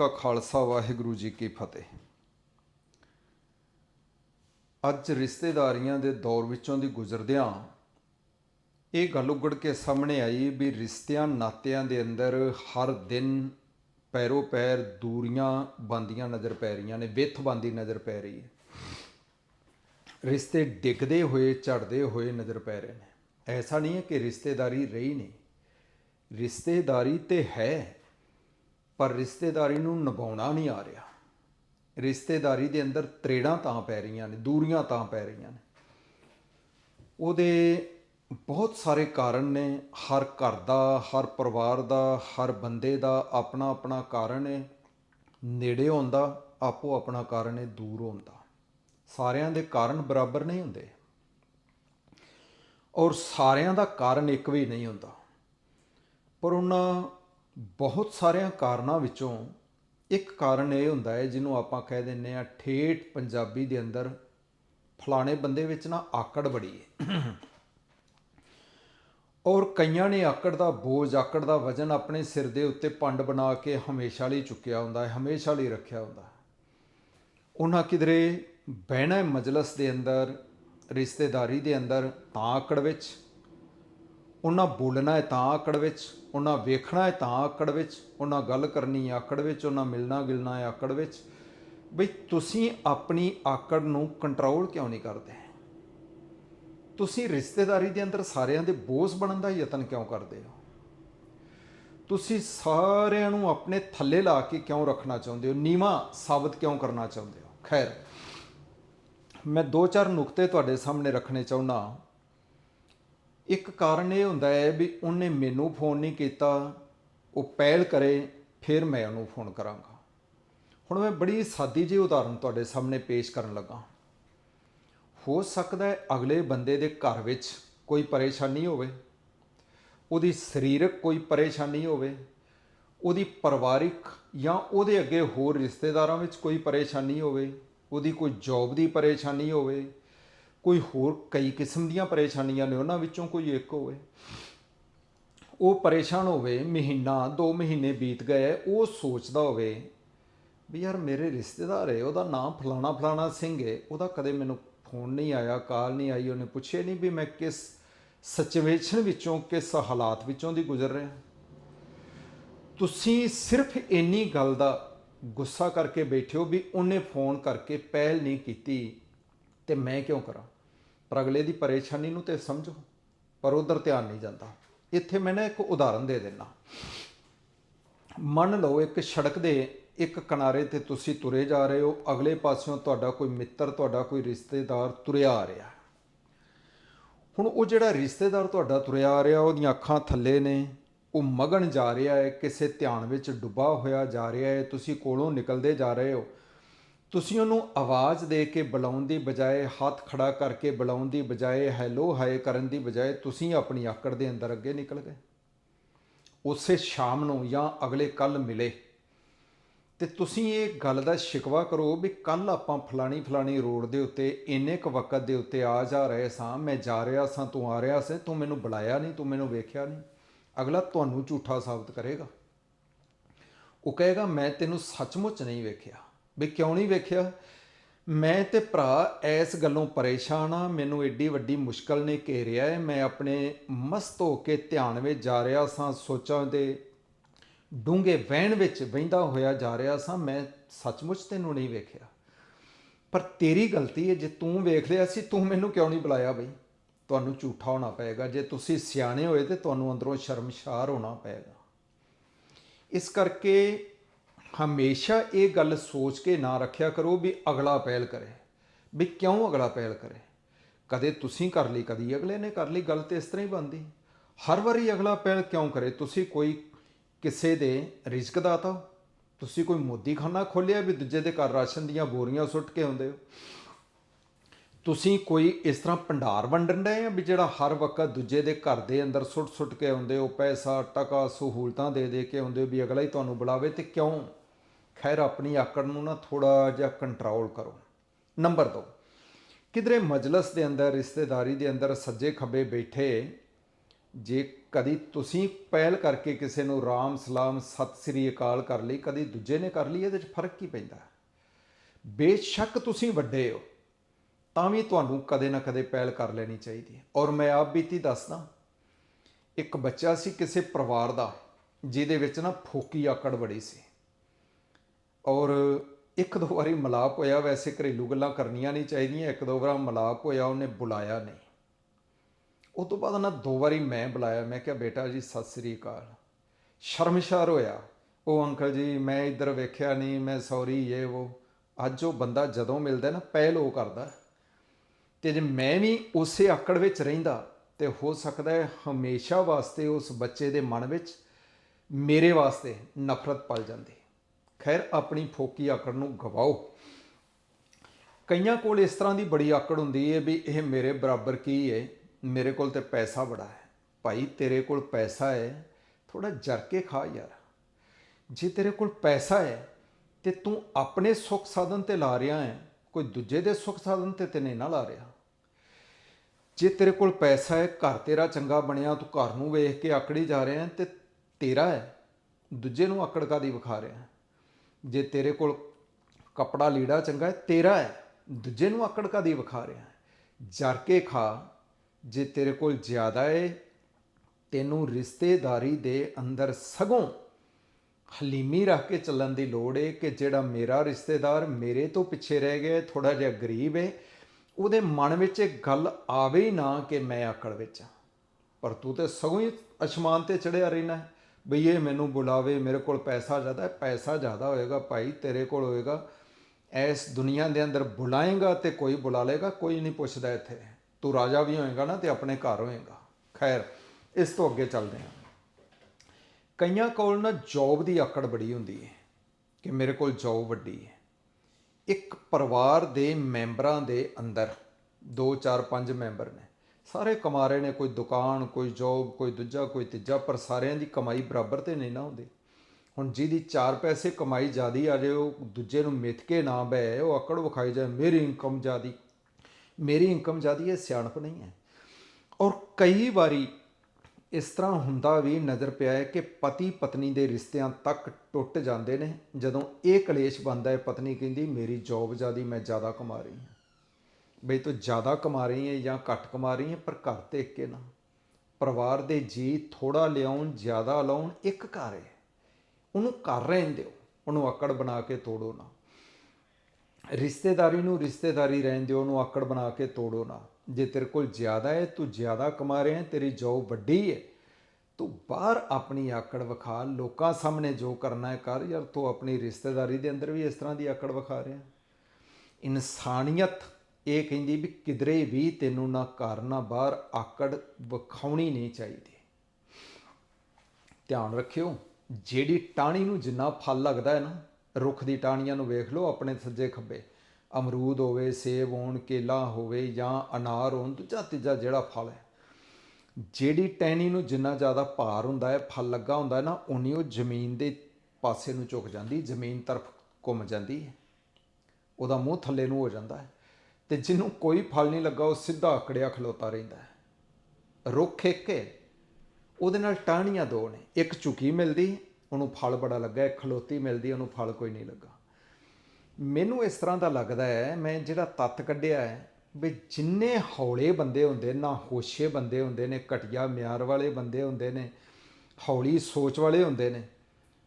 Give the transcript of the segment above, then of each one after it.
ਕਾ ਖਾਲਸਾ ਵਾਹਿਗੁਰੂ ਜੀ ਕੀ ਫਤਿਹ। ਅੱਜ ਰਿਸ਼ਤੇਦਾਰੀਆਂ ਦੇ ਦੌਰ ਵਿੱਚੋਂ ਦੀ ਗੁਜ਼ਰਦਿਆਂ ਇਹ ਗੱਲ ਉਗੜ ਕੇ ਸਾਹਮਣੇ ਆਈ ਵੀ ਰਿਸ਼ਤਿਆਂ ਨਾਤਿਆਂ ਦੇ ਅੰਦਰ ਹਰ ਦਿਨ ਪੈਰੋ ਪੈਰ ਦੂਰੀਆਂ ਬੰਦੀਆਂ ਨਜ਼ਰ ਪੈ ਰਹੀਆਂ ਨੇ, ਵਿੱਥ ਬੰਦੀ ਨਜ਼ਰ ਪੈ ਰਹੀ ਹੈ। ਰਿਸ਼ਤੇ ਡਿੱਗਦੇ ਹੋਏ, ਝੜਦੇ ਹੋਏ ਨਜ਼ਰ ਪੈ ਰਹੇ ਨੇ। ਐਸਾ ਨਹੀਂ ਹੈ ਕਿ ਰਿਸ਼ਤੇਦਾਰੀ ਰਹੀ ਨਹੀਂ। ਰਿਸ਼ਤੇਦਾਰੀ ਤੇ ਹੈ। ਪਰ ਰਿਸ਼ਤੇਦਾਰੀ ਨੂੰ ਨਿਭਾਉਣਾ ਨਹੀਂ ਆ ਰਿਹਾ। ਰਿਸ਼ਤੇਦਾਰੀ ਦੇ ਅੰਦਰ ਤਰੇੜਾਂ ਤਾਂ ਪੈ ਰਹੀਆਂ ਨੇ, ਦੂਰੀਆਂ ਤਾਂ ਪੈ ਰਹੀਆਂ ਨੇ। ਉਹਦੇ ਬਹੁਤ ਸਾਰੇ ਕਾਰਨ ਨੇ। ਹਰ ਘਰ ਦਾ, ਹਰ ਪਰਿਵਾਰ ਦਾ, ਹਰ ਬੰਦੇ ਦਾ ਆਪਣਾ ਆਪਣਾ ਕਾਰਨ ਹੈ ਨੇੜੇ ਹੋਣ ਆਪੋ ਆਪਣਾ ਕਾਰਨ ਹੈ ਦੂਰ ਹੁੰਦਾ ਸਾਰਿਆਂ ਦੇ ਕਾਰਨ ਬਰਾਬਰ ਨਹੀਂ ਹੁੰਦੇ। ਔਰ ਸਾਰਿਆਂ ਦਾ ਕਾਰਨ ਇੱਕ ਵੀ ਨਹੀਂ ਹੁੰਦਾ। ਪਰ ਉਹਨਾਂ ਬਹੁਤ ਸਾਰਿਆਂ ਕਾਰਨਾਂ ਵਿੱਚੋਂ ਇੱਕ ਕਾਰਨ ਇਹ ਹੁੰਦਾ ਹੈ ਜਿਹਨੂੰ ਆਪਾਂ ਕਹਿ ਦਿੰਨੇ ਆ ਠੇਠ ਪੰਜਾਬੀ ਦੇ ਅੰਦਰ ਫਲਾਣੇ ਬੰਦੇ ਵਿੱਚ ਨਾ ਆਕੜ ਬੜੀ ਹੈ। ਔਰ ਕਈਆਂ ਨੇ ਆਕੜ ਦਾ ਬੋਝ, ਆਕੜ ਦਾ ਵਜਨ ਆਪਣੇ ਸਿਰ ਦੇ ਉੱਤੇ ਪੰਡ ਬਣਾ ਕੇ ਹਮੇਸ਼ਾ ਲਈ ਚੁੱਕਿਆ ਹੁੰਦਾ ਹੈ, ਹਮੇਸ਼ਾ ਲਈ ਰੱਖਿਆ ਹੁੰਦਾ ਹੈ। ਉਹਨਾਂ ਕਿਧਰੇ ਬਹਿਣਾ ਹੈ ਮਜਲਸ ਦੇ ਅੰਦਰ, ਰਿਸ਼ਤੇਦਾਰੀ ਦੇ ਅੰਦਰ ਤਾਂ ਆਕੜ ਵਿੱਚ ਉਹਨਾਂ ਬੋਲਣਾ ਹੈ ਤਾਂ ਆਕੜ ਵਿੱਚ, ਉਹਨਾਂ ਵੇਖਣਾ ਹੈ ਤਾਂ ਆਕੜ ਵਿੱਚ, ਉਹਨਾਂ ਗੱਲ ਕਰਨੀ ਹੈ ਆਕੜ ਵਿੱਚ, ਉਹਨਾਂ ਮਿਲਣਾ ਗਿਲਣਾ ਹੈ ਆਕੜ ਵਿੱਚ। ਬਈ ਤੁਸੀਂ ਆਪਣੀ ਆਕੜ ਨੂੰ ਕੰਟਰੋਲ ਕਿਉਂ ਨਹੀਂ ਕਰਦੇ? ਤੁਸੀਂ ਰਿਸ਼ਤੇਦਾਰੀ ਦੇ ਅੰਦਰ ਸਾਰਿਆਂ ਦੇ ਬੋਝ ਬਣਨ ਦਾ ਯਤਨ ਕਿਉਂ ਕਰਦੇ ਹੋ? ਤੁਸੀਂ ਸਾਰਿਆਂ ਨੂੰ ਆਪਣੇ ਥੱਲੇ ਲਾ ਕੇ ਕਿਉਂ ਰੱਖਣਾ ਚਾਹੁੰਦੇ ਹੋ? ਨੀਵਾ ਸਾਬਤ ਕਿਉਂ ਕਰਨਾ ਚਾਹੁੰਦੇ ਹੋ? ਖੈਰ, ਮੈਂ ਦੋ ਚਾਰ ਨੁਕਤੇ ਤੁਹਾਡੇ ਸਾਹਮਣੇ ਰੱਖਣੇ ਚਾਹੁੰਦਾ ਇੱਕ ਕਾਰਨ ਇਹ ਹੁੰਦਾ ਹੈ ਵੀ ਉਹਨੇ ਮੈਨੂੰ ਫੋਨ ਨਹੀਂ ਕੀਤਾ, ਉਹ ਪਹਿਲ ਕਰੇ, ਫਿਰ ਮੈਂ ਉਹਨੂੰ ਫੋਨ ਕਰਾਂਗਾ। ਹੁਣ ਮੈਂ ਬੜੀ ਸਾਦੀ ਜਿਹੀ ਉਦਾਹਰਨ ਤੁਹਾਡੇ ਸਾਹਮਣੇ ਪੇਸ਼ ਕਰਨ ਲੱਗਾ ਹੋ। ਸਕਦਾ ਹੈ ਅਗਲੇ ਬੰਦੇ ਦੇ ਘਰ ਵਿੱਚ ਕੋਈ ਪਰੇਸ਼ਾਨੀ ਹੋਵੇ, ਉਹਦੀ ਸਰੀਰਕ ਕੋਈ ਪਰੇਸ਼ਾਨੀ ਹੋਵੇ, ਉਹਦੀ ਪਰਿਵਾਰਿਕ ਜਾਂ ਉਹਦੇ ਅੱਗੇ ਹੋਰ ਰਿਸ਼ਤੇਦਾਰਾਂ ਵਿੱਚ ਕੋਈ ਪਰੇਸ਼ਾਨੀ ਹੋਵੇ, ਉਹਦੀ ਕੋਈ ਜੌਬ ਦੀ ਪਰੇਸ਼ਾਨੀ ਹੋਵੇ ਕੋਈ ਹੋਰ ਕਈ ਕਿਸਮ ਦੀਆਂ ਪਰੇਸ਼ਾਨੀਆਂ ਨੇ, ਉਹਨਾਂ ਵਿੱਚੋਂ ਕੋਈ ਇੱਕ ਹੋਵੇ। ਉਹ ਪਰੇਸ਼ਾਨ ਹੋਵੇ, ਮਹੀਨਾ 2 ਮਹੀਨੇ ਬੀਤ ਗਏ, ਉਹ ਸੋਚਦਾ ਹੋਵੇ ਵੀ ਯਾਰ ਮੇਰੇ ਰਿਸ਼ਤੇਦਾਰ ਹੈ, ਉਹਦਾ ਨਾਮ ਫਲਾਣਾ ਫਲਾਣਾ ਸਿੰਘ ਹੈ, ਉਹਦਾ ਕਦੇ ਮੈਨੂੰ ਫੋਨ ਨਹੀਂ ਆਇਆ, ਕਾਲ ਨਹੀਂ ਆਈ, ਉਹਨੇ ਪੁੱਛਿਆ ਨਹੀਂ ਵੀ ਮੈਂ ਕਿਸ ਸਿਚੁਏਸ਼ਨ ਵਿੱਚੋਂ, ਕਿਸ ਹਾਲਾਤ ਵਿੱਚੋਂ ਦੀ ਗੁਜ਼ਰ ਰਿਹਾ। ਤੁਸੀਂ ਸਿਰਫ ਇੰਨੀ ਗੱਲ ਦਾ ਗੁੱਸਾ ਕਰਕੇ ਬੈਠੇ ਹੋ ਵੀ ਉਹਨੇ ਫੋਨ ਕਰਕੇ ਪਹਿਲ ਨਹੀਂ ਕੀਤੀ। ਤੇ ਮੈਂ ਕਿਉਂ ਕਰਾਂ? ਪਰ ਅਗਲੇ ਦੀ ਪਰੇਸ਼ਾਨੀ ਨੂੰ ਤੇ ਸਮਝੋ, ਪਰ ਉਧਰ ਧਿਆਨ ਨਹੀਂ ਜਾਂਦਾ। ਇੱਥੇ ਮੈਂ ਨਾ ਇੱਕ ਉਦਾਹਰਨ ਦੇ ਦੇਣਾ ਮੰਨ ਲਓ ਇੱਕ ਸੜਕ ਦੇ ਇੱਕ ਕਿਨਾਰੇ ਤੇ ਤੁਸੀਂ ਤੁਰੇ ਜਾ ਰਹੇ ਹੋ, ਅਗਲੇ ਪਾਸਿਓਂ ਤੁਹਾਡਾ ਕੋਈ ਮਿੱਤਰ, ਤੁਹਾਡਾ ਕੋਈ ਰਿਸ਼ਤੇਦਾਰ ਤੁਰਿਆ ਆ ਰਿਹਾ। ਹੁਣ ਉਹ ਜਿਹੜਾ ਰਿਸ਼ਤੇਦਾਰ ਤੁਹਾਡਾ ਤੁਰਿਆ ਆ ਰਿਹਾ, ਉਹਦੀਆਂ ਅੱਖਾਂ ਥੱਲੇ ਨੇ, ਉਹ ਮਗਨ ਜਾ ਰਿਹਾ ਹੈ, ਕਿਸੇ ਧਿਆਨ ਵਿੱਚ ਡੁੱਬਾ ਹੋਇਆ ਜਾ ਰਿਹਾ ਹੈ, ਤੁਸੀਂ ਕੋਲੋਂ ਨਿਕਲਦੇ ਜਾ ਰਹੇ ਹੋ। ਤੁਸੀਂ ਉਹਨੂੰ ਆਵਾਜ਼ ਦੇ ਕੇ ਬੁਲਾਉਣ ਦੀ ਬਜਾਏ, ਹੱਥ ਖੜਾ ਕਰਕੇ ਬੁਲਾਉਣ ਦੀ ਬਜਾਏ, ਹੈਲੋ, ਹਾਏ ਕਰਨ ਦੀ ਬਜਾਏ ਤੁਸੀਂ ਆਪਣੀ ਆਕੜ ਦੇ ਅੰਦਰ ਅੱਗੇ ਨਿਕਲ ਗਏ। ਉਸੇ ਸ਼ਾਮ ਨੂੰ ਜਾਂ ਅਗਲੇ ਕੱਲ ਮਿਲੇ। ਤੇ ਤੁਸੀਂ ਇਹ ਗੱਲ ਦਾ ਸ਼ਿਕਵਾ ਕਰੋ ਵੀ ਕੱਲ ਆਪਾਂ ਫਲਾਣੀ ਫਲਾਣੀ ਰੋਡ ਦੇ ਉੱਤੇ, ਇੰਨੇ ਕੁ ਵਕਤ ਦੇ ਉੱਤੇ ਆ ਜਾ ਰਹੇ ਸਾਂ, ਮੈਂ ਜਾ ਰਿਹਾ ਸਾਂ, ਤੂੰ ਆ ਰਿਹਾ ਸਾਂ, ਤੂੰ ਮੈਨੂੰ ਬੁਲਾਇਆ ਨਹੀਂ, ਤੂੰ ਮੈਨੂੰ ਵੇਖਿਆ ਨਹੀਂ। ਅਗਲਾ ਤੁਹਾਨੂੰ ਝੂਠਾ ਸਾਬਤ ਕਰੇਗਾ। ਉਹ ਕਹੇਗਾ, ਮੈਂ ਤੈਨੂੰ ਸੱਚਮੁੱਚ ਨਹੀਂ ਵੇਖਿਆ। ਵੀ ਕਿਉਂ ਨਹੀਂ ਵੇਖਿਆ? ਮੈਂ ਤੇ ਭਰਾ ਇਸ ਗੱਲੋਂ ਪਰੇਸ਼ਾਨ ਆ। ਮੈਨੂੰ ਏਡੀ ਵੱਡੀ ਮੁਸ਼ਕਲ ਨੇ ਘੇਰਿਆ ਹੈ ਮੈਂ ਆਪਣੇ ਮਸਤ ਹੋ ਕੇ ਧਿਆਨ ਵਿੱਚ ਜਾ ਰਿਹਾ ਸਾਂ, ਸੋਚਾਂ ਦੇ ਡੂੰਘੇ ਵਹਿਣ ਵਿੱਚ ਵਹਿੰਦਾ ਹੋਇਆ ਜਾ ਰਿਹਾ ਸਾਂ। ਮੈਂ ਸੱਚਮੁੱਚ ਤੈਨੂੰ ਨਹੀਂ ਵੇਖਿਆ। ਪਰ ਤੇਰੀ ਗਲਤੀ ਹੈ ਜੇ ਤੂੰ ਵੇਖ ਲਿਆ ਸੀ, ਤੂੰ ਮੈਨੂੰ ਕਿਉਂ ਨਹੀਂ ਬੁਲਾਇਆ ਬਈ? ਤੁਹਾਨੂੰ ਝੂਠਾ ਹੋਣਾ ਪਏਗਾ। ਜੇ ਤੁਸੀਂ ਸਿਆਣੇ ਹੋਏ ਤੇ ਤੁਹਾਨੂੰ ਅੰਦਰੋਂ ਸ਼ਰਮਸ਼ਾਰ ਹੋਣਾ ਪਏਗਾ। ਇਸ ਕਰਕੇ ਹਮੇਸ਼ਾ ਇਹ ਗੱਲ ਸੋਚ ਕੇ ਨਾ ਰੱਖਿਆ ਕਰੋ ਵੀ ਅਗਲਾ ਪਹਿਲ ਕਰੇ, ਵੀ ਕਿਉਂ ਅਗਲਾ ਪਹਿਲ ਕਰੇ? ਕਦੇ ਤੁਸੀਂ ਕਰ ਲਈ, ਕਦੀ ਅਗਲੇ ਨੇ ਕਰ ਲਈ, ਗੱਲ ਤੇ ਇਸ ਤਰ੍ਹਾਂ ਹੀ ਬਣਦੀ। ਹਰ ਵਾਰੀ ਅਗਲਾ ਪਹਿਲ ਕਿਉਂ ਕਰੇ? ਤੁਸੀਂ ਕੋਈ ਕਿਸੇ ਦੇ ਰਿਜ਼ਕ ਦਾਤਾ ਹੋ? ਤੁਸੀਂ ਕੋਈ ਮੋਦੀਖਾਨਾ ਖੋਲਿਆ ਵੀ ਦੂਜੇ ਦੇ ਘਰ ਰਾਸ਼ਨ ਦੀਆਂ ਬੋਰੀਆਂ ਸੁੱਟ ਕੇ ਆਉਂਦੇ ਹੋ? ਤੁਸੀਂ ਕੋਈ ਇਸ ਤਰ੍ਹਾਂ ਭੰਡਾਰ ਵੰਡਣ ਰਹੇ ਆ ਵੀ ਜਿਹੜਾ ਹਰ ਵਕਤ ਦੂਜੇ ਦੇ ਘਰ ਦੇ ਅੰਦਰ ਸੁੱਟ ਸੁੱਟ ਕੇ ਆਉਂਦੇ ਹੋ, ਪੈਸਾ, ਟਕਾ, ਸਹੂਲਤਾਂ ਦੇ ਦੇ ਕੇ ਆਉਂਦੇ ਹੋ ਵੀ ਅਗਲਾ ਹੀ ਤੁਹਾਨੂੰ ਬੁਲਾਵੇ ਤੇ ਕਿਉਂ ਖੈਰ ਆਪਣੀ ਆਕੜ ਨੂੰ ਨਾ ਥੋੜਾ ਜਿਹਾ ਕੰਟਰੋਲ ਕਰੋ। ਨੰਬਰ 2 ਕਿਧਰੇ ਮਜਲਸ ਦੇ ਅੰਦਰ, ਰਿਸ਼ਤੇਦਾਰੀ ਦੇ ਅੰਦਰ ਸੱਜੇ ਖੱਬੇ ਬੈਠੇ, ਜੇ ਕਦੀ ਤੁਸੀਂ ਪਹਿਲ ਕਰਕੇ ਕਿਸੇ ਨੂੰ ਰਾਮ ਸਲਾਮ, ਸਤਿ ਸ੍ਰੀ ਅਕਾਲ ਕਰ ਲਈ, ਕਦੀ ਦੂਜੇ ਨੇ ਕਰ ਲਈ, ਇਹਦੇ 'ਚ ਫ਼ਰਕ ਕੀ ਪੈਂਦਾ? ਬੇਸ਼ੱਕ ਤੁਸੀਂ ਵੱਡੇ ਹੋ, ਤਾਂ ਵੀ ਤੁਹਾਨੂੰ ਕਦੇ ਨਾ ਕਦੇ ਪਹਿਲ ਕਰ ਲੈਣੀ ਚਾਹੀਦੀ ਹੈ। ਔਰ ਮੈਂ ਆਪ ਬੀਤੀ ਦੱਸਦਾ, ਇੱਕ ਬੱਚਾ ਸੀ ਕਿਸੇ ਪਰਿਵਾਰ ਦਾ, ਜਿਹਦੇ ਵਿੱਚ ਨਾ ਫੋਕੀ ਆਕੜ ਬੜੀ ਸੀ। ਔਰ ਇੱਕ ਦੋ ਵਾਰੀ ਮਲਾਪ ਹੋਇਆ, ਵੈਸੇ ਘਰੇਲੂ ਗੱਲਾਂ ਕਰਨੀਆਂ ਨਹੀਂ ਚਾਹੀਦੀਆਂ, ਇੱਕ ਦੋ ਵਾਰ ਮਲਾਪ ਹੋਇਆ, ਉਹਨੇ ਬੁਲਾਇਆ ਨਹੀਂ। ਉਹ ਤੋਂ ਬਾਅਦ ਨਾ ਦੋ ਵਾਰੀ ਮੈਂ ਬੁਲਾਇਆ, ਮੈਂ ਕਿਹਾ, ਬੇਟਾ ਜੀ, ਸਤਿ ਸ੍ਰੀ ਅਕਾਲ। ਸ਼ਰਮਸ਼ਾਰ ਹੋਇਆ। ਉਹ ਅੰਕਲ ਜੀ, ਮੈਂ ਇੱਧਰ ਵੇਖਿਆ ਨਹੀਂ, ਮੈਂ ਸੌਰੀ, ਇਹ ਉਹ ਅੱਜ ਉਹ ਬੰਦਾ ਜਦੋਂ ਮਿਲਦਾ ਨਾ, ਪਹਿਲ ਉਹ ਕਰਦਾ। ਤੇ ਜੇ ਮੈਂ ਵੀ ਉਸੇ ਆਕੜ ਵਿੱਚ ਰਹਿੰਦਾ, ਤੇ ਹੋ ਸਕਦਾ ਹੈ ਹਮੇਸ਼ਾ ਵਾਸਤੇ ਉਸ ਬੱਚੇ ਦੇ ਮਨ ਵਿੱਚ ਮੇਰੇ ਵਾਸਤੇ ਨਫ਼ਰਤ ਪਲ ਜਾਂਦੀ। ਖੈਰ, ਆਪਣੀ ਫੋਕੀ ਆਕੜ ਨੂੰ ਗਵਾਓ। ਕਈਆਂ ਕੋਲ ਇਸ ਤਰ੍ਹਾਂ ਦੀ ਬੜੀ ਆਕੜ ਹੁੰਦੀ ਹੈ ਵੀ ਇਹ ਮੇਰੇ ਬਰਾਬਰ ਕੀ ਹੈ ਮੇਰੇ ਕੋਲ ਤੇ ਪੈਸਾ ਬੜਾ ਹੈ। ਭਾਈ, ਤੇਰੇ ਕੋਲ ਪੈਸਾ ਹੈ ਥੋੜਾ ਜਰ ਕੇ ਖਾ ਯਾਰ। ਜੇ ਤੇਰੇ ਕੋਲ ਪੈਸਾ ਹੈ ਤੇ ਤੂੰ ਆਪਣੇ ਸੁੱਖ ਸਾਧਨ ਤੇ ਲਾ ਰਿਹਾ ਹੈ ਕੋਈ ਦੂਜੇ ਦੇ ਸੁੱਖ ਸਾਧਨ ਤੇ ਤੇ ਨਹੀਂ ਨਾ ਲਾ ਰਿਹਾ। ਜੇ ਤੇਰੇ ਕੋਲ ਪੈਸਾ ਹੈ ਘਰ ਤੇਰਾ ਚੰਗਾ ਬਣਿਆ, ਤੂੰ ਘਰ ਨੂੰ ਵੇਖ ਕੇ ਆਕੜੀ ਜਾ ਰਿਹਾ ਹੈ ਤੇ ਤੇਰਾ ਹੈ ਦੂਜੇ ਨੂੰ ਆਕੜ ਕਾਦੀ ਵਿਖਾ ਰਿਹਾ ਜੇ ਤੇਰੇ ਕੋਲ ਕਪੜਾ ਲੀੜਾ ਚੰਗਾ ਹੈ, ਤੇਰਾ ਹੈ, ਦੂਜੇ ਨੂੰ ਆਕੜ ਕਦੀ ਵਿਖਾ ਰਿਹਾ ਹੈ? ਜਰ ਕੇ ਖਾ, ਜੇ ਤੇਰੇ ਕੋਲ ਜ਼ਿਆਦਾ ਹੈ, ਤੈਨੂੰ ਰਿਸ਼ਤੇਦਾਰੀ ਦੇ ਅੰਦਰ ਸਗੋਂ ਹਲੀਮੀ ਰੱਖ ਕੇ ਚੱਲਣ ਦੀ ਲੋੜ ਏ ਕਿ ਜਿਹੜਾ ਮੇਰਾ ਰਿਸ਼ਤੇਦਾਰ ਮੇਰੇ ਤੋਂ ਪਿੱਛੇ ਰਹਿ ਗਿਆ ਥੋੜਾ ਜਿਹਾ ਗਰੀਬ ਏ ਉਹਦੇ ਮਨ ਵਿੱਚ ਇਹ ਗੱਲ ਆਵੇ ਹੀ ਨਾ ਕਿ ਮੈਂ ਆਕੜ ਵਿੱਚ ਆ ਪਰ ਤੂੰ ਤੇ ਸਗੋਂ ਹੀ ਅਸਮਾਨ ਤੇ ਚੜਿਆ ਰਹਿਣਾ ਬਈ ਇਹ ਮੈਨੂੰ ਬੁਲਾਵੇ, ਮੇਰੇ ਕੋਲ ਪੈਸਾ ਜ਼ਿਆਦਾ ਹੈ, ਪੈਸਾ ਜ਼ਿਆਦਾ ਹੋਏਗਾ ਭਾਈ, ਤੇਰੇ ਕੋਲ ਹੋਏਗਾ। ਇਸ ਦੁਨੀਆ ਦੇ ਅੰਦਰ ਬੁਲਾਏਗਾ ਤੇ ਕੋਈ ਬੁਲਾ ਲੇਗਾ ਕੋਈ ਨਹੀਂ ਪੁੱਛਦਾ ਇੱਥੇ। ਤੂੰ ਰਾਜਾ ਵੀ ਹੋਏਗਾ ਨਾ ਤੇ ਆਪਣੇ ਘਰ ਹੋਏਗਾ। ਖੈਰ, ਇਸ ਤੋਂ ਅੱਗੇ ਚੱਲਦੇ ਹਾਂ। ਕਈਆਂ ਕੋਲ ਨਾ ਜੌਬ ਦੀ ਆਕੜ ਬੜੀ ਹੁੰਦੀ ਹੈ, ਕਿ ਮੇਰੇ ਕੋਲ ਜੌਬ ਵੱਡੀ ਹੈ। ਇੱਕ ਪਰਿਵਾਰ ਦੇ ਮੈਂਬਰਾਂ ਦੇ ਅੰਦਰ 2 4 5 ਮੈਂਬਰ ਨੇ ਸਾਰੇ ਕਮਾ ਰਹੇ ਨੇ, ਕੋਈ ਦੁਕਾਨ, ਕੋਈ ਜੌਬ ਕੋਈ ਦੂਜਾ, ਕੋਈ ਤੀਜਾ, ਪਰ ਸਾਰਿਆਂ ਦੀ ਕਮਾਈ ਬਰਾਬਰ ਤੇ ਨਹੀਂ ਨਾ ਹੁੰਦੀ। ਹੁਣ ਜਿਹਦੀ ਚਾਰ ਪੈਸੇ ਕਮਾਈ ਜ਼ਿਆਦੀ ਆ, ਜੇ ਉਹ ਦੂਜੇ ਨੂੰ ਮਿੱਥ ਕੇ ਨਾ ਬੈ ਉਹ ਅਕੜ ਵਿਖਾਈ ਜਾਏ, ਮੇਰੀ ਇਨਕਮ ਜ਼ਿਆਦੀ, ਮੇਰੀ ਇਨਕਮ ਜ਼ਿਆਦੀ, ਇਹ ਸਿਆਣਪ ਨਹੀਂ ਹੈ। ਔਰ ਕਈ ਵਾਰੀ ਇਸ ਤਰ੍ਹਾਂ ਹੁੰਦਾ ਵੀ ਨਜ਼ਰ ਪਿਆ ਹੈ ਕਿ ਪਤੀ ਪਤਨੀ ਦੇ ਰਿਸ਼ਤਿਆਂ ਤੱਕ ਟੁੱਟ ਜਾਂਦੇ ਨੇ, ਜਦੋਂ ਇਹ ਕਲੇਸ਼ ਬਣਦਾ ਹੈ, ਪਤਨੀ ਕਹਿੰਦੀ, ਮੇਰੀ ਜੌਬ ਜ਼ਿਆਦੀ, ਮੈਂ ਜ਼ਿਆਦਾ ਕਮਾ ਰਹੀ ਹਾਂ। ਬਈ ਤੂੰ ਜ਼ਿਆਦਾ ਕਮਾ ਰਹੀ ਹੈ ਜਾਂ ਘੱਟ ਕਮਾ ਰਹੀ ਹੈ, ਪਰ ਘਰ ਤੇ ਇੱਕੇ ਨਾ। ਪਰਿਵਾਰ ਦੇ ਜੀ ਥੋੜਾ ਲਿਆਉਣ, ਜ਼ਿਆਦਾ ਲਾਉਣ ਇੱਕ ਘਰ ਹੈ। ਉਹਨੂੰ ਕਰ ਰਹਿਣ ਦਿਓ, ਉਹਨੂੰ ਆਕੜ ਬਣਾ ਕੇ ਤੋੜੋ ਨਾ। ਰਿਸ਼ਤੇਦਾਰੀ ਨੂੰ ਰਿਸ਼ਤੇਦਾਰੀ ਰਹਿਣ ਦਿਓ, ਉਹਨੂੰ ਆਕੜ ਬਣਾ ਕੇ ਤੋੜੋ ਨਾ। ਜੇ ਤੇਰੇ ਕੋਲ ਜ਼ਿਆਦਾ ਹੈ, ਤੂੰ ਜ਼ਿਆਦਾ ਕਮਾ ਰਿਹਾ ਤੇਰੀ ਜੌਬ ਵੱਡੀ ਹੈ, ਤੂੰ ਬਾਹਰ ਆਪਣੀ ਆਕੜ ਵਿਖਾ, ਲੋਕਾਂ ਸਾਹਮਣੇ ਜੋ ਕਰਨਾ ਹੈ ਕਰ। ਯਾਰ ਤੂੰ ਆਪਣੀ ਰਿਸ਼ਤੇਦਾਰੀ ਦੇ ਅੰਦਰ ਵੀ ਇਸ ਤਰ੍ਹਾਂ ਦੀ ਆਕੜ ਵਿਖਾ ਰਿਹਾ ਇਨਸਾਨੀਅਤ ਇਹ ਕਹਿੰਦੀ ਵੀ ਕਿਧਰੇ ਵੀ ਤੈਨੂੰ ਨਾ ਘਰ ਨਾ ਬਾਹਰ ਆਕੜ ਵਿਖਾਉਣੀ ਨਹੀਂ ਚਾਹੀਦੀ। ਧਿਆਨ ਰੱਖਿਓ, ਜਿਹੜੀ ਟਾਹਣੀ ਨੂੰ ਜਿੰਨਾ ਫਲ ਲੱਗਦਾ ਹੈ ਨਾ, ਰੁੱਖ ਦੀ ਟਾਹਣੀਆਂ ਨੂੰ ਵੇਖ ਲਓ ਆਪਣੇ ਸੱਜੇ ਖੱਬੇ। ਅਮਰੂਦ ਹੋਵੇ, ਸੇਬ ਹੋਣ, ਕੇਲਾ ਹੋਵੇ ਜਾਂ ਅਨਾਰ ਹੋਣ, ਦੂਜਾ ਤੀਜਾ ਜਿਹੜਾ ਫਲ ਹੈ। ਜਿਹੜੀ ਟਹਿਣੀ ਨੂੰ ਜਿੰਨਾ ਜ਼ਿਆਦਾ ਭਾਰ ਹੁੰਦਾ ਹੈ, ਫਲ ਲੱਗਾ ਹੁੰਦਾ ਹੈ ਨਾ ਉਨੀ ਉਹ ਜ਼ਮੀਨ ਦੇ ਪਾਸੇ ਨੂੰ ਝੁਕ ਜਾਂਦੀ, ਜ਼ਮੀਨ ਤਰਫ ਘੁੰਮ ਜਾਂਦੀ ਹੈ। ਉਹਦਾ ਮੂੰਹ ਥੱਲੇ ਨੂੰ ਹੋ ਜਾਂਦਾ ਹੈ। ਤੇ ਜਿਹਨੂੰ ਕੋਈ ਫਲ ਨਹੀਂ ਲੱਗਾ, ਉਹ ਸਿੱਧਾ ਅਕੜਿਆ ਖਲੋਤਾ ਰਹਿੰਦਾ ਹੈ। ਰੁੱਖ ਇੱਕ ਹੈ, ਉਹਦੇ ਨਾਲ ਟਾਹਣੀਆਂ ਦੋ ਨੇ। ਇੱਕ ਝੁਕੀ ਮਿਲਦੀ, ਉਹਨੂੰ ਫਲ ਬੜਾ ਲੱਗਾ, ਇੱਕ ਖਲੋਤੀ ਮਿਲਦੀ, ਉਹਨੂੰ ਫਲ ਕੋਈ ਨਹੀਂ ਲੱਗਾ। ਮੈਨੂੰ ਇਸ ਤਰ੍ਹਾਂ ਦਾ ਲੱਗਦਾ ਹੈ, ਮੈਂ ਜਿਹੜਾ ਤੱਤ ਕੱਢਿਆ ਹੈ, ਵੀ ਜਿੰਨੇ ਹੌਲੇ ਬੰਦੇ ਹੁੰਦੇ, ਨਾ ਹੋਸ਼ੇ ਬੰਦੇ ਹੁੰਦੇ ਨੇ, ਘਟੀਆ ਮਿਆਰ ਵਾਲੇ ਬੰਦੇ ਹੁੰਦੇ ਨੇ, ਹੌਲੀ ਸੋਚ ਵਾਲੇ ਹੁੰਦੇ ਨੇ,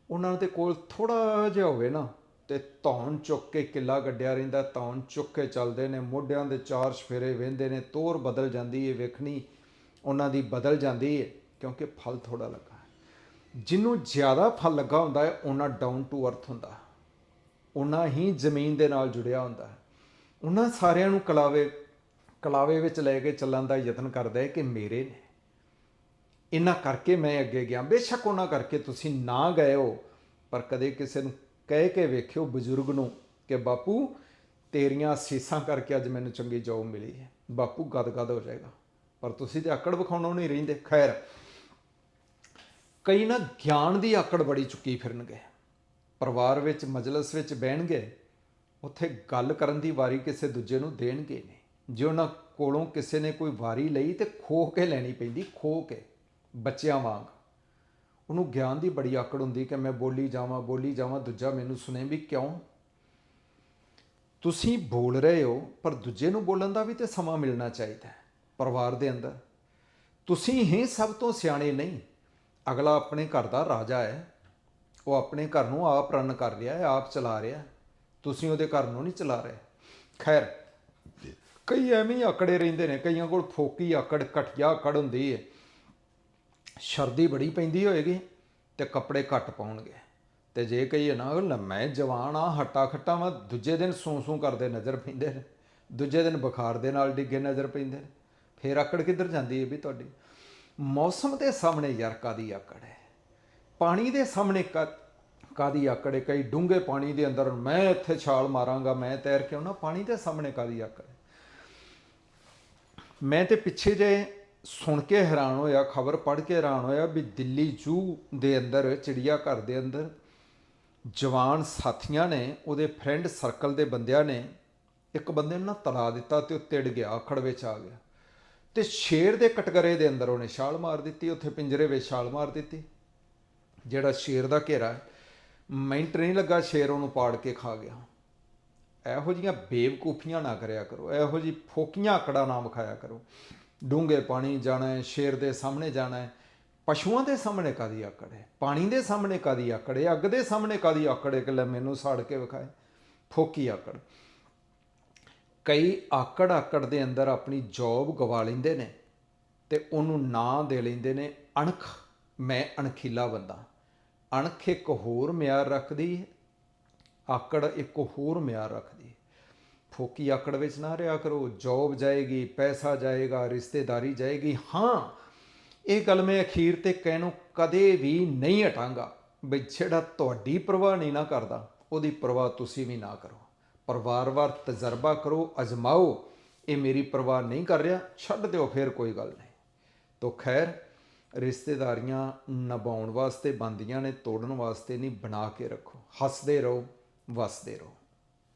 ਉਹਨਾਂ ਦੇ ਕੋਲ ਥੋੜਾ ਜਿਹਾ ਹੋਵੇ ਨਾ ਤੇ ਧੌਣ ਚੁੱਕ ਕੇ ਕਿੱਲਾ ਗੱਡਿਆ ਰਹਿੰਦਾ, ਧੌਣ ਚੁੱਕ ਕੇ ਚੱਲਦੇ ਨੇ, ਮੋਢਿਆਂ ਦੇ ਚਾਰ ਸਫੇਰੇ ਵਹਿੰਦੇ ਨੇ, ਤੋਰ ਬਦਲ ਜਾਂਦੀ ਹੈ ਵੇਖਣੀ, ਉਹਨਾਂ ਦੀ ਬਦਲ ਜਾਂਦੀ ਹੈ ਕਿਉਂਕਿ ਫਲ ਥੋੜਾ ਲੱਗਾ। ਜਿਹਨੂੰ ਜ਼ਿਆਦਾ ਫਲ ਲੱਗਾ ਹੁੰਦਾ ਹੈ ਉਹਨਾਂ ਡਾਊਨ ਟੂ ਅਰਥ ਹੁੰਦਾ। ਉਹਨਾਂ ਹੀ ਜ਼ਮੀਨ ਦੇ ਨਾਲ ਜੁੜਿਆ ਹੁੰਦਾ। ਹੈ ਉਹਨਾਂ ਸਾਰਿਆਂ ਨੂੰ ਕਲਾਵੇ ਕਲਾਵੇ ਵਿੱਚ ਲੈ ਕੇ ਚੱਲਣ ਦਾ ਯਤਨ ਕਰਦਾ ਹੈ ਕਿ ਮੇਰੇ ਨੇ। ਇਹਨਾਂ ਕਰਕੇ ਮੈਂ ਅੱਗੇ ਗਿਆ। ਬੇਸ਼ੱਕ ਉਹਨਾਂ ਕਰਕੇ ਤੁਸੀਂ ਨਾ ਗਏ ਹੋ, ਪਰ ਕਦੇ ਕਿਸੇ ਨੂੰ ਕਹਿ ਕੇ ਵੇਖਿਓ ਬਜ਼ੁਰਗ ਨੂੰ ਕਿ ਬਾਪੂ, ਤੇਰੀਆਂ ਅਸੀਸਾਂ ਕਰਕੇ ਅੱਜ ਮੈਨੂੰ ਚੰਗੀ ਜੌਬ ਮਿਲੀ ਹੈ। ਬਾਪੂ, ਗਦਗਦ ਹੋ ਜਾਏਗਾ। ਪਰ ਤੁਸੀਂ ਤੇ ਆਕੜ ਵਿਖਾਉਣੋਂ ਨਹੀਂ ਰਹਿੰਦੇ। ਖੈਰ, ਕਈ ਨਾ ਗਿਆਨ ਦੀ ਆਕੜ ਬੜੀ ਚੁੱਕੀ ਫਿਰਨਗੇ। ਪਰਿਵਾਰ ਵਿੱਚ, ਮਜਲਿਸ ਵਿੱਚ ਬਹਿਣਗੇ। ਉੱਥੇ ਗੱਲ ਕਰਨ ਦੀ ਵਾਰੀ ਕਿਸੇ ਦੂਜੇ ਨੂੰ ਦੇਣਗੇ ਨਹੀਂ। ਜੇ ਉਹਨਾਂ ਕੋਲੋਂ ਕਿਸੇ ਨੇ ਕੋਈ ਵਾਰੀ ਲਈ ਤੇ ਖੋ ਕੇ ਲੈਣੀ ਪੈਂਦੀ ਖੋ ਕੇ। ਬੱਚਿਆਂ ਵਾਂਗ। ਉਹਨੂੰ ਗਿਆਨ ਦੀ ਬੜੀ ਆਕੜ ਹੁੰਦੀ ਕਿ ਮੈਂ ਬੋਲੀ ਜਾਵਾਂ ਬੋਲੀ ਜਾਵਾਂ, ਦੂਜਾ ਮੈਨੂੰ ਸੁਣੇ ਵੀ ਕਿਉਂ? ਤੁਸੀਂ ਬੋਲ ਰਹੇ ਹੋ, ਪਰ ਦੂਜੇ ਨੂੰ ਬੋਲਣ ਦਾ ਵੀ ਤੇ ਸਮਾਂ ਮਿਲਣਾ ਚਾਹੀਦਾ ਹੈ ਪਰਿਵਾਰ ਦੇ ਅੰਦਰ। ਤੁਸੀਂ ਹੀ ਸਭ ਤੋਂ ਸਿਆਣੇ ਨਹੀਂ। ਅਗਲਾ ਆਪਣੇ ਘਰ ਦਾ ਰਾਜਾ ਹੈ। ਉਹ ਆਪਣੇ ਘਰ ਨੂੰ ਆਪ ਰਨ ਕਰ ਰਿਹਾ ਹੈ, ਆਪ ਚਲਾ ਰਿਹਾ ਹੈ। ਤੁਸੀਂ ਉਹਦੇ ਘਰ ਨੂੰ ਨਹੀਂ ਚਲਾ ਰਹੇ। ਖੈਰ, ਕਈ ਐਵੇਂ ਹੀ ਆਕੜੇ ਰਹਿੰਦੇ ਨੇ, ਕਈਆਂ ਕੋਲ ਫੋਕੀ ਆਕੜ ਘਟਿਆ ਆਕੜ ਹੁੰਦੀ ਹੈ। ਸ਼ਰਦੀ ਬੜੀ ਪੈਂਦੀ ਹੋਏਗੀ ਤੇ ਕੱਪੜੇ ਘੱਟ ਪਾਉਣਗੇ। ਤੇ ਜੇ ਕਹੀਏ ਨਾ, ਲੈ ਮੈਂ ਜਵਾਨ ਆ, ਹੱਟਾ ਖੱਟਾ ਮੈਂ ਦੂਜੇ ਦਿਨ ਸੂੰ ਸੂ ਕਰਦੇ ਨਜ਼ਰ ਪੈਂਦੇ ਨੇ। ਦੂਜੇ ਦਿਨ ਬੁਖਾਰ ਦੇ ਨਾਲ ਡਿੱਗੇ ਨਜ਼ਰ ਪੈਂਦੇ ਨੇ। ਫੇਰ ਆਕੜ ਕਿੱਧਰ ਜਾਂਦੀ ਹੈ ਵੀ ਤੁਹਾਡੀ? ਮੌਸਮ ਦੇ ਸਾਹਮਣੇ ਯਾਰ ਕਾਦੀ ਆਕੜ ਹੈ ਪਾਣੀ ਦੇ ਸਾਹਮਣੇ ਕਾ- ਕਾਦੀ ਆਕੜ ਹੈ ਕਈ ਡੂੰਘੇ ਪਾਣੀ ਦੇ ਅੰਦਰ ਮੈਂ ਇੱਥੇ ਛਾਲ ਮਾਰਾਂਗਾ, ਮੈਂ ਤੈਰ ਕੇ ਆਉਣਾ, ਪਾਣੀ ਦੇ ਸਾਹਮਣੇ ਕਾਦੀ ਆਕੜ ਹੈ ਮੈਂ ਤੇ ਪਿੱਛੇ ਜੇ ਸੁਣ ਕੇ ਹੈਰਾਨ ਹੋਇਆ, ਖਬਰ ਪੜ੍ਹ ਕੇ ਹੈਰਾਨ ਹੋਇਆ ਵੀ ਦਿੱਲੀ ਜੂ ਦੇ ਅੰਦਰ, ਚਿੜੀਆ ਘਰ ਦੇ ਅੰਦਰ ਜਵਾਨ ਸਾਥੀਆਂ ਨੇ, ਉਹਦੇ ਫਰੈਂਡ ਸਰਕਲ ਦੇ ਬੰਦਿਆਂ ਨੇ ਇੱਕ ਬੰਦੇ ਨੂੰ ਨਾ ਤਲਾ ਦਿੱਤਾ ਤੇ ਉਹ ਤਿੜ ਗਿਆ ਅਖੜ ਵਿੱਚ ਆ ਗਿਆ। ਤੇ ਸ਼ੇਰ ਦੇ ਕਟਗਰੇ ਦੇ ਅੰਦਰ ਉਹਨੇ ਛਾਲ ਮਾਰ ਦਿੱਤੀ, ਉੱਥੇ ਪਿੰਜਰੇ ਵਿੱਚ ਛਾਲ ਮਾਰ ਦਿੱਤੀ। ਜਿਹੜਾ ਸ਼ੇਰ ਦਾ ਘੇਰਾ ਮਿੰਟ ਨਹੀਂ ਲੱਗਾ ਸ਼ੇਰ ਉਹਨੂੰ ਪਾੜ ਕੇ ਖਾ ਗਿਆ। ਇਹੋ ਜੀਆਂ ਬੇਵਕੂਫੀਆਂ ਨਾ ਕਰਿਆ ਕਰੋ, ਇਹੋ ਜੀ ਫੋਕੀਆਂ ਆਕੜਾ ਨਾ ਵਿਖਾਇਆ ਕਰੋ। ਡੂੰਘੇ ਪਾਣੀ ਜਾਣਾ ਹੈ, ਸ਼ੇਰ ਦੇ ਸਾਹਮਣੇ ਜਾਣਾ ਹੈ। ਪਸ਼ੂਆਂ ਦੇ ਸਾਹਮਣੇ ਕਾਦੀ ਆਕੜ ਹੈ? ਪਾਣੀ ਦੇ ਸਾਹਮਣੇ ਕਾਦੀ ਆਕੜ ਹੈ? ਅੱਗ ਦੇ ਸਾਹਮਣੇ ਕਾਦੀ ਆਕੜ ਹੈ ਕਿ ਲੈ ਮੈਨੂੰ ਸਾੜ ਕੇ ਵਿਖਾਏ? ਫੋਕੀ ਆਕੜ। ਕਈ ਆਕੜ ਆਕੜ ਦੇ ਅੰਦਰ ਆਪਣੀ ਜੌਬ ਗਵਾ ਲੈਂਦੇ ਨੇ ਤੇ ਉਹਨੂੰ ਨਾਂ ਦੇ ਲੈਂਦੇ ਨੇ ਅਣਖ। ਮੈਂ ਅਣਖੀਲਾ ਬੰਦਾ। ਅਣਖ ਇੱਕ ਹੋਰ ਮਿਆਰ ਰੱਖਦੀ ਹੈ, ਆਕੜ ਇੱਕ ਹੋਰ ਮਿਆਰ ਰੱਖਦੀ ਫੋਕੀ ਆਕੜ ਵਿੱਚ ਨਾ ਰਿਹਾ ਕਰੋ ਜੌਬ ਜਾਏਗੀ, ਪੈਸਾ ਜਾਏਗਾ, ਰਿਸ਼ਤੇਦਾਰੀ ਜਾਏਗੀ। ਹਾਂ, ਇਹ ਗੱਲ ਮੈਂ ਅਖੀਰ ਤੇ ਕਹਿਣੋਂ ਕਦੇ ਵੀ ਨਹੀਂ ਹਟਾਂਗਾ ਵੀ ਜਿਹੜਾ ਤੁਹਾਡੀ ਪਰਵਾਹ ਨਹੀਂ ਨਾ ਕਰਦਾ, ਉਹਦੀ ਪਰਵਾਹ ਤੁਸੀਂ ਵੀ ਨਾ ਕਰੋ। ਪਰ ਵਾਰ-ਵਾਰ ਤਜਰਬਾ ਕਰੋ, ਅਜ਼ਮਾਓ, ਇਹ ਮੇਰੀ ਪਰਵਾਹ ਨਹੀਂ ਕਰ ਰਿਹਾ, ਛੱਡ ਦਿਓ, ਫਿਰ ਕੋਈ ਗੱਲ ਨਹੀਂ। ਤੋ ਖੈਰ, ਰਿਸ਼ਤੇਦਾਰੀਆਂ ਨਿਭਾਉਣ ਵਾਸਤੇ, ਬੰਦੀਆਂ ਨੇ ਤੋੜਨ ਵਾਸਤੇ ਨਹੀਂ, ਬਣਾ ਕੇ ਰੱਖੋ। ਹੱਸਦੇ ਰਹੋ, ਵਸਦੇ ਰਹੋ।